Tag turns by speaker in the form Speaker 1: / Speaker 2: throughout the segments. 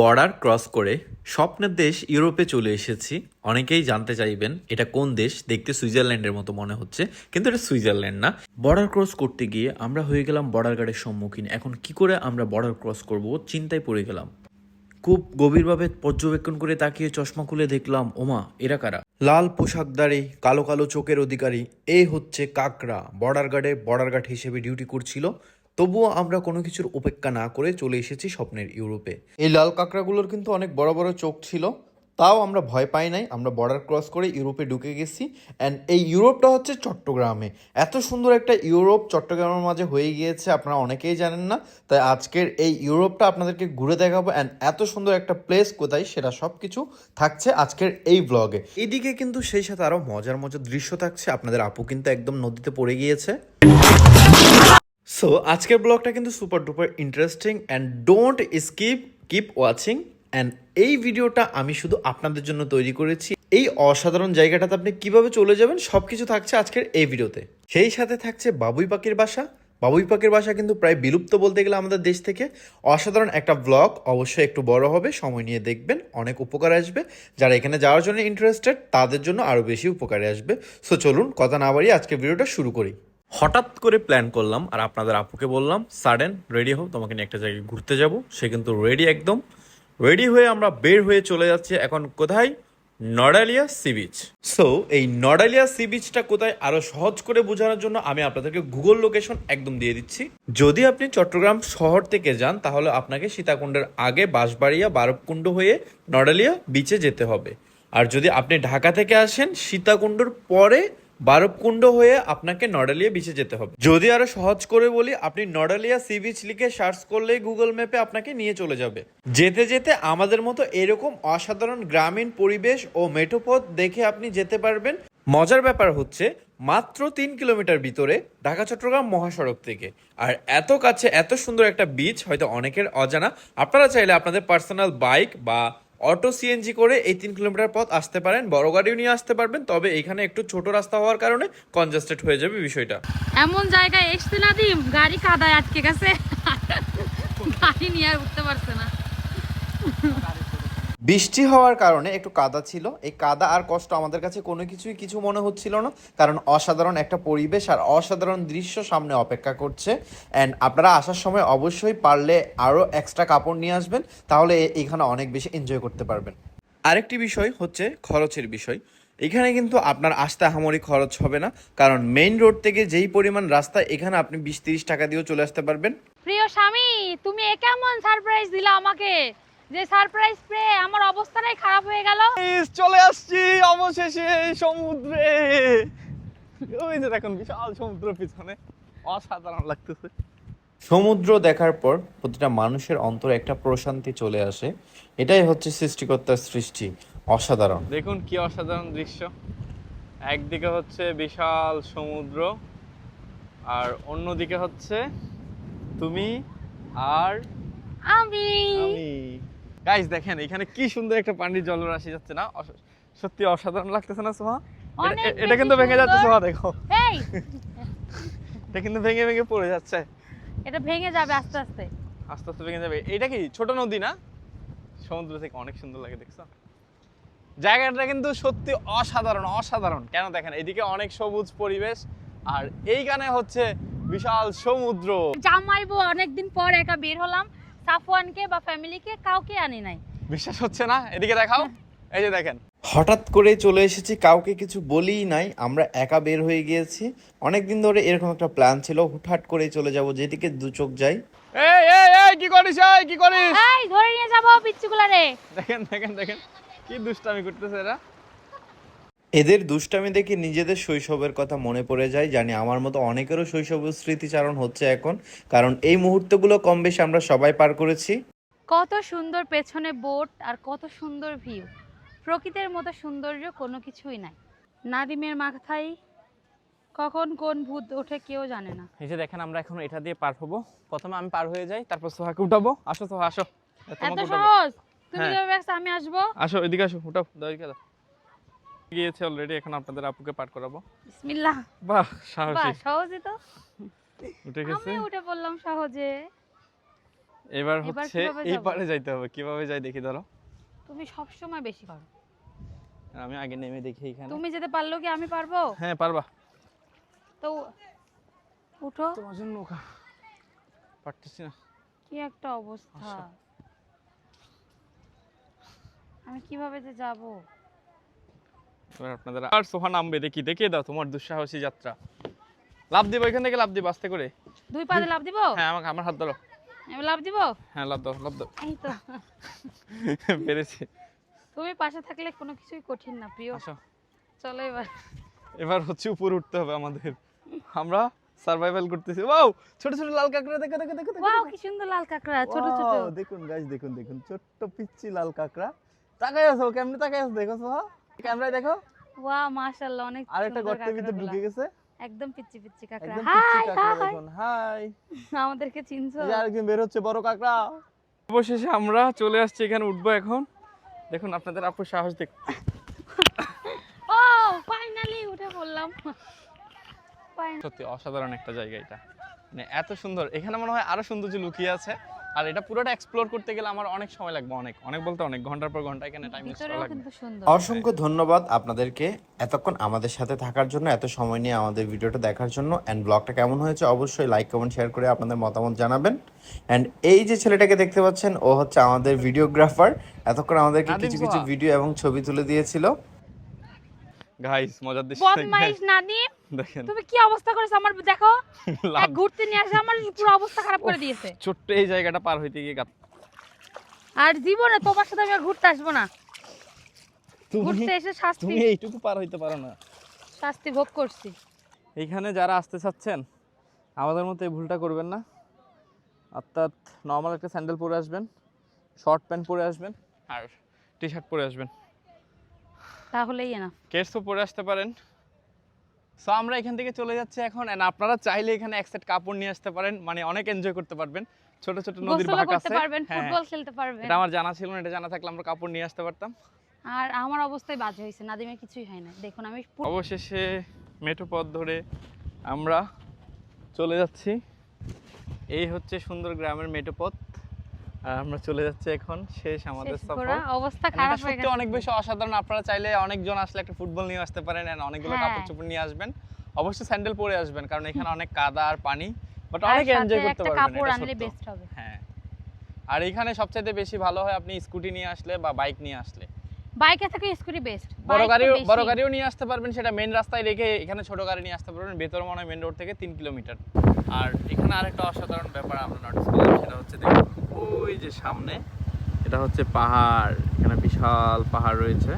Speaker 1: Border cross করে স্বপ্নের দেশ ইউরোপে চলে এসেছি। অনেকেই জানতে চাইবেন, এটা কোন দেশ? দেখতে সুইজারল্যান্ডের মতো মনে হচ্ছে, কিন্তু এটা সুইজারল্যান্ড না। বর্ডার ক্রস করতে গিয়ে আমরা হয়ে গেলাম বর্ডার গার্ডের সম্মুখীন। এখন কি করে আমরা বর্ডার ক্রস করব চিন্তায় পড়ে গেলাম। খুব গভীরভাবে পর্যবেক্ষণ করে তাকিয়ে চশমা খুলে দেখলাম, ওমা, এরা কারা? লাল পোশাকধারী, কালো কালো চোখের অধিকারী এই হচ্ছে কাকরা বর্ডার গার্ডে বর্ডার গার্ড হিসেবে ডিউটি করছিল। তবুও আমরা কোনো কিছুর উপেক্ষা না করে চলে এসেছি স্বপ্নের ইউরোপে। এই লাল কাঁকড়াগুলোর কিন্তু অনেক বড় বড় চোখ ছিল। তাও আমরা ভয় পাই নাই। আমরা বর্ডার ক্রস করে ইউরোপে ঢুকে গেছি। অ্যান্ড এই ইউরোপটা হচ্ছে চট্টগ্রামে। এত সুন্দর একটা ইউরোপ চট্টগ্রামের মাঝে হয়ে গিয়েছে আপনারা অনেকেই জানেন না। তাই আজকের এই ইউরোপটা আপনাদেরকে ঘুরে দেখাবো। অ্যান্ড এত সুন্দর একটা প্লেস কোথায় সেটা সব কিছু থাকছে আজকের এই ব্লগে এদিকে কিন্তু সেই সাথে আরও মজার মজার দৃশ্য থাকছে। আপনাদের আপু কিন্তু একদম নদীতে পড়ে গিয়েছে। সো আজকের ব্লগটা কিন্তু super duper interesting and don't skip keep watching and এই ভিডিওটা আমি শুধু আপনাদের জন্য তৈরি করেছি। এই অসাধারণ জায়গাটাতে আপনি কীভাবে চলে যাবেন সব কিছু থাকছে আজকের এই ভিডিওতে সেই সাথে থাকছে বাবুই পাখির বাসা। বাবুই পাখির বাসা কিন্তু প্রায় বিলুপ্ত বলতে গেলে আমাদের দেশ থেকে। অসাধারণ একটা ব্লগ অবশ্যই একটু বড় হবে, সময় নিয়ে দেখবেন। অনেক উপকার আসবে। যারা এখানে যাওয়ার জন্য ইন্টারেস্টেড তাদের জন্য আরও বেশি উপকারে আসবে। সো চলুন, কথা না বাড়িয়ে আজকের ভিডিওটা শুরু করি। হঠাৎ করে প্ল্যান করলাম, আর আপনাদের আপুকে বললাম সাডেন রেডি হও, তোমাকে নিয়ে একটা জায়গায় ঘুরতে যাব। সে কিন্তু রেডি একদম। রেডি হয়ে আমরা বের হয়ে চলে যাচ্ছি এখন কোথায়? নডালিয়া সি বিচ সো এই নডালিয়া সি বিচটা কোথায় আরও সহজ করে বোঝানোর জন্য আমি আপনাদেরকে গুগল লোকেশন একদম দিয়ে দিচ্ছি। যদি আপনি চট্টগ্রাম শহর থেকে যান, তাহলে আপনাকে সীতাকুণ্ডের আগে বাঁশবাড়িয়া, বারবকুণ্ড হয়ে নডালিয়া বিচে যেতে হবে। আর যদি আপনি ঢাকা থেকে আসেন, সীতাকুণ্ডর পরে বারবকুণ্ড হয়ে আপনাকে নডালিয়া বিচে যেতে হবে। যদি আরও সহজ করে বলি, আপনি নডালিয়া সি বিচ লিখে সার্চ করলেই গুগল ম্যাপে আপনাকে নিয়ে চলে যাবে। যেতে যেতে আমাদের মতো এরকম অসাধারণ গ্রামীণ পরিবেশ ও মেঠোপথ দেখে আপনি যেতে পারবেন। মজার ব্যাপার হচ্ছে, মাত্র তিন কিলোমিটার ভিতরে ঢাকা, চট্টগ্রাম মহাসড়ক থেকে। আর এত কাছে এত সুন্দর একটা বিচ হয়তো অনেকের অজানা। আপনারা চাইলে আপনাদের পার্সোনাল বাইক বা অটো সিএনজি করে এই তিন কিলোমিটার পথ আসতে পারেন। বড় গাড়িও নিয়ে আসতে পারবেন, তবে এখানে একটু ছোট রাস্তা হওয়ার কারণে কনজাস্টেড হয়ে যাবে বিষয়টা।
Speaker 2: এমন জায়গায় এসছে না দিম, গাড়ি কাদায় আটকে গেছে। গাড়ি নিয়ে আর উঠতে পারছে না।
Speaker 1: বৃষ্টি হওয়ার কারণে একটু কাদা ছিল। এই কাদা আর কষ্ট আমাদের কাছে কোনো কিছুই কিছু মনে হচ্ছিল না, কারণ অসাধারণ একটা পরিবেশ আর অসাধারণ দৃশ্য সামনে অপেক্ষা করছে। অ্যান্ড আপনারা আসার সময় অবশ্যই পারলে আরও এক্সট্রা কাপড় নিয়ে আসবেন, তাহলে এখানে অনেক বেশি এনজয় করতে পারবেন। আরেকটি বিষয় হচ্ছে খরচের বিষয়। এখানে কিন্তু আপনার আসতে আহামরি খরচ হবে না, কারণ মেইন রোড থেকে যেই পরিমাণ রাস্তা, এখানে আপনি বিশ তিরিশ টাকা দিয়েও চলে আসতে পারবেন।
Speaker 2: প্রিয় স্বামী, তুমি এ কেমন সারপ্রাইজ দিলা আমাকে? যে সারপ্রাইজ পেয়ে আমার অবস্থাটাই খারাপ হয়ে গেল।
Speaker 3: চলে আসছি অবশেষে সমুদ্রে। ওই যে দেখুন বিশাল সমুদ্র পিছনে। অসাধারণ লাগতেছে।
Speaker 1: সমুদ্র দেখার পর প্রতিটা মানুষের অন্তরে একটা প্রশান্তি চলে আসে। এটাই হচ্ছে সৃষ্টিকর্তার সৃষ্টি। অসাধারণ।
Speaker 3: দেখুন কি অসাধারণ দৃশ্য। একদিকে হচ্ছে বিশাল সমুদ্র আর অন্যদিকে হচ্ছে তুমি আর
Speaker 2: আমি।
Speaker 3: আমি। গাইস দেখেন এখানে কি সুন্দর একটা পানির জলরাশি যাচ্ছে না? সত্যি অসাধারণ লাগতেছে না সোহা? এটা- কিন্তু ভেঙে যাচ্ছে সোহা দেখো।
Speaker 2: এই
Speaker 3: এটা কিন্তু ভেঙে ভেঙে পড়ে যাচ্ছে।
Speaker 2: এটা ভেঙে যাবে আস্তে আস্তে।
Speaker 3: আস্তে আস্তে ভেঙে যাবে। এটা কি ছোট নদী না? সমুদ্র থেকে অনেক সুন্দর লাগে দেখছ? জায়গাটা কিন্তু সত্যি অসাধারণ অসাধারণ। কেন দেখেন এদিকে অনেক সবুজ পরিবেশ আর এইখানে হচ্ছে বিশাল সমুদ্র।
Speaker 2: জামাইবো অনেকদিন পর একা বের হলাম। সাফওয়ানকে বা ফ্যামিলিকে কাউকে আনি নাই।
Speaker 3: বিশ্বাস হচ্ছে না? এদিকে দেখাও। এই যে দেখেন।
Speaker 1: হঠাৎ করে চলে এসেছি কাউকে কিছু বলিই নাই আমরা একা বের হয়ে গিয়েছি। অনেকদিন ধরে এরকম একটা প্ল্যান ছিল হুটহাট করে চলে যাব যেদিকে দু চোখ যাই।
Speaker 3: এই এই এই কি করিস এই কি করিস?
Speaker 2: এই ধরে নিয়ে যাব পিচ্চুগুলারে
Speaker 3: দেখেন দেখেন দেখেন। কি দুষ্টামি করতেছে এরা।
Speaker 1: এদের দুষ্টামি দেখে নিজেদের শৈশবের কথা মনে পড়ে যায়। জানি আমার মতো অনেকেরও শৈশবের স্মৃতিচারণ হচ্ছে এখন। কারণ এই মুহূর্তগুলো কম বেশি আমরা সবাই পার করেছি।
Speaker 2: কত সুন্দর পেছনে বোট আর কত সুন্দর ভিউ। প্রকৃতির মতো সৌন্দর্য কোনো কিছুই নাই। নাদিমের মাথায় কখন কোন ভূত ওঠে কেউ জানে না।
Speaker 3: এই যে দেখেন আমরা এখন এটা দিয়ে পার হব। প্রথমে আমি পার হয়ে যাই তারপর সোহাকে উঠাবো। আসো সোহা আসো।
Speaker 2: এত
Speaker 3: তোমাকে উঠাবো।
Speaker 2: সহজ। তুমি
Speaker 3: হ্যাঁ।
Speaker 2: যেভাবে আমি আসব।
Speaker 3: আসো এদিকে আসো উঠাও দাও এদিকে দাও। গিয়েছে অলরেডি এখন আপনাদের আপুকে পার করাবো।
Speaker 2: বিসমিল্লাহ।
Speaker 3: বাহ
Speaker 2: বাহ
Speaker 3: সাহসী
Speaker 2: তো।
Speaker 3: উঠে গেছে?
Speaker 2: আমি উঠে পড়লাম সহজে।
Speaker 3: এবার হচ্ছে এই পারে যাইতে হবে কীভাবে যাই দেখি ধরো।
Speaker 2: তুমি সব সময় বেশি পারো।
Speaker 3: আমি আগে নেমে দেখি এখানে।
Speaker 2: তুমি যেতে পারল কি আমি পারব?
Speaker 3: হ্যাঁ পারবা।
Speaker 2: তো উঠো।
Speaker 3: তোমার জন্য নৌকা। পারতেছি না।
Speaker 2: কি একটা অবস্থা। আমি কীভাবে যে যাব?
Speaker 3: এবার আপনাদের আর নামবে দেখি দেখিয়ে দাও তোমার দুঃসাহসী যাত্রা। লাভ দিব এখান থেকে লাভ দিব আস্তে করে।
Speaker 2: দুই পাদে লাভ দিব?
Speaker 3: হ্যাঁ আমাকে আমার হাত ধরো।
Speaker 2: লাভ দিব?
Speaker 3: হ্যাঁ লাভ দাও লাভ দাও।
Speaker 2: এই তো।
Speaker 3: পেরেছি
Speaker 2: তুমি পাশে থাকলে কোনো কিছুই কঠিন না প্রিয়।
Speaker 3: আসো।
Speaker 2: চলো এবার।
Speaker 3: এবার হচ্ছে উপরে উঠতে হবে আমাদের। আমরা সার্ভাইভাল করতেছি। ওয়াও ছোট ছোট লাল কাঁকড়া দেখো দেখো দেখো দেখো
Speaker 2: ওয়াও কি সুন্দর লাল কাঁকড়া ছোট ছোট।
Speaker 3: দেখুন গাইস দেখুন দেখুন। ছোট্ট পিচ্ছি লাল কাঁকড়া। তাকাই আছো কেমনে তাকাই আছো দেখো সোহা। ক্যামেরায় দেখো।
Speaker 2: ওয়াও মাশাআল্লাহ অনেক
Speaker 3: আরেকটা গর্তের ভিতর। ঢুকে গেছে।
Speaker 2: একদম পিচ্চি পিচ্চি কাঁকড়া। High high
Speaker 3: high.
Speaker 2: আমাদেরকে চিনছো?
Speaker 3: আরেকদিন বের হচ্ছে বড় কাঁকড়া। অবশেষে আমরা চলে আসছি এখানে উঠবো এখন। দেখুন আপনাদের আপুর সাহস দেখ
Speaker 2: ও ফাইনালি উঠে পড়লাম।
Speaker 3: সত্যি অসাধারণ একটা জায়গা এটা। মানে এত সুন্দর এখানে মনে হয় আরও সৌন্দর্য লুকিয়ে আছে। আর এটা পুরোটা এক্সপ্লোর করতে গেলে আমার অনেক সময় লাগবে অনেক অনেক বলতে অনেক ঘণ্টার পর ঘণ্টা এখানে টাইম
Speaker 4: অসংখ্য ধন্যবাদ আপনাদেরকে এতক্ষণ আমাদের সাথে থাকার জন্য এত সময় নিয়ে আমাদের ভিডিওটা দেখার জন্য। অ্যান্ড ব্লগটা কেমন হয়েছে অবশ্যই লাইক কমেন্ট শেয়ার করে আপনাদের মতামত জানাবেন। অ্যান্ড এই যে ছেলেটাকে দেখতে পাচ্ছেন ও হচ্ছে আমাদের ভিডিওগ্রাফার এতক্ষণ আমাদেরকে কিছু কিছু ভিডিও এবং ছবি তুলে দিয়েছিল।
Speaker 3: গাইস মজার দৃশ্য
Speaker 2: বদমাইশ
Speaker 3: দেখেন।
Speaker 2: তুমি কি অবস্থা করেছ আমার দেখো এক ঘুরতে নিয়ে আসে আমার পুরো অবস্থা খারাপ করে দিয়েছে।
Speaker 3: ছোট্ট এই জায়গাটা পার হইতে গিয়ে গাত
Speaker 2: আর জীবনে তোমার সাথে আমি আর ঘুরতে আসব না। ঘুরতে এসে শাস্তি
Speaker 3: তুমি এইটুকু পার হইতে পারো না।
Speaker 2: শাস্তি ভোগ করছি।
Speaker 3: এইখানে যারা আসতে চাচ্ছেন আমাদের মতো এই ভুলটা করবেন না। অর্থাৎ নর্মাল একটা স্যান্ডেল পরে আসবেন শর্ট প্যান্ট পরে আসবেন। আর টি শার্ট পরে আসবেন।
Speaker 2: তাহলেই না
Speaker 3: কেটসও পরে আসতে পারেন। সো আমরা এখান থেকে চলে যাচ্ছি এখন এন্ড আপনারা চাইলে এখানে এক সেট কাপড় নিয়ে আসতে পারেন মানে অনেক এনজয় করতে পারবেন। ছোট ছোট নদীর ভাগ আছে।
Speaker 2: পারবেন
Speaker 3: হ্যাঁ,
Speaker 2: ফুটবল খেলতে পারবেন।
Speaker 3: এটা আমার জানা ছিল না এটা জানা থাকলে আমরা কাপড় নিয়ে আসতে পারতাম।
Speaker 2: আর আমার অবস্থায় বাজে হয়েছে নাদিমের কিছুই হয় না দেখুন আমি
Speaker 3: অবশেষে মেঠো পথ ধরে আমরা চলে যাচ্ছি। এই হচ্ছে সুন্দর গ্রামের মেঠো পথ। আর আমরা চলে যাচ্ছি এখন। শেষ আমাদের সফর।
Speaker 2: অবস্থা খারাপ হয়ে গেছে।
Speaker 3: অনেক বেশি অসাধারণ। আপনারা চাইলে অনেকজন আসলে একটা ফুটবল নিয়ে আসতে পারেন এন্ড অনেকগুলো
Speaker 2: হ্যাঁ।
Speaker 3: কাপড় চোপড় নিয়ে আসবেন। অবশ্যই স্যান্ডেল পরে আসবেন কারণ এখানে অনেক কাদা আর পানি। বাট অনেক এনজয়
Speaker 2: করতে
Speaker 3: করতে
Speaker 2: একটা
Speaker 3: পারবেন
Speaker 2: কাপড় আনলে বেস্ট হবে।
Speaker 3: হ্যাঁ। আর এখানে সবচাইতে বেশি ভালো হয় আপনি স্কুটি নিয়ে আসলে বা বাইক নিয়ে আসলে।
Speaker 2: বাইকে থেকে স্কুটি বেস্ট
Speaker 3: বড় গাড়িও বড় গাড়িও নিয়ে আসতে পারবেন সেটা মেন রাস্তায় রেখে এখানে ছোট গাড়ি নিয়ে আসতে পারবেন ভেতর মনে হয় মেন রোড থেকে তিন কিলোমিটার আর এখানে আরেকটা অসাধারণ ব্যাপার আমরা নোটিস করলাম সেটা হচ্ছে দেখুন ওই যে সামনে এটা হচ্ছে পাহাড় এখানে বিশাল পাহাড় রয়েছে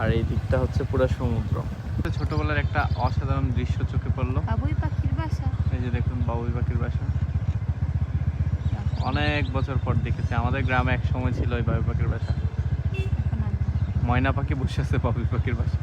Speaker 3: আর এই দিকটা হচ্ছে পুরো সমুদ্র। ছোটবেলার একটা অসাধারণ দৃশ্য চোখে পড়ল।
Speaker 2: বাবুই পাখির বাসা।
Speaker 3: এই যে দেখুন বাবুই পাখির বাসা। অনেক বছর পর দেখেছি আমাদের গ্রামে এক সময় ছিল ওই বাবুই পাখির বাসা। ময়না পাখি বসে আছে বাবুই পাখির বাসা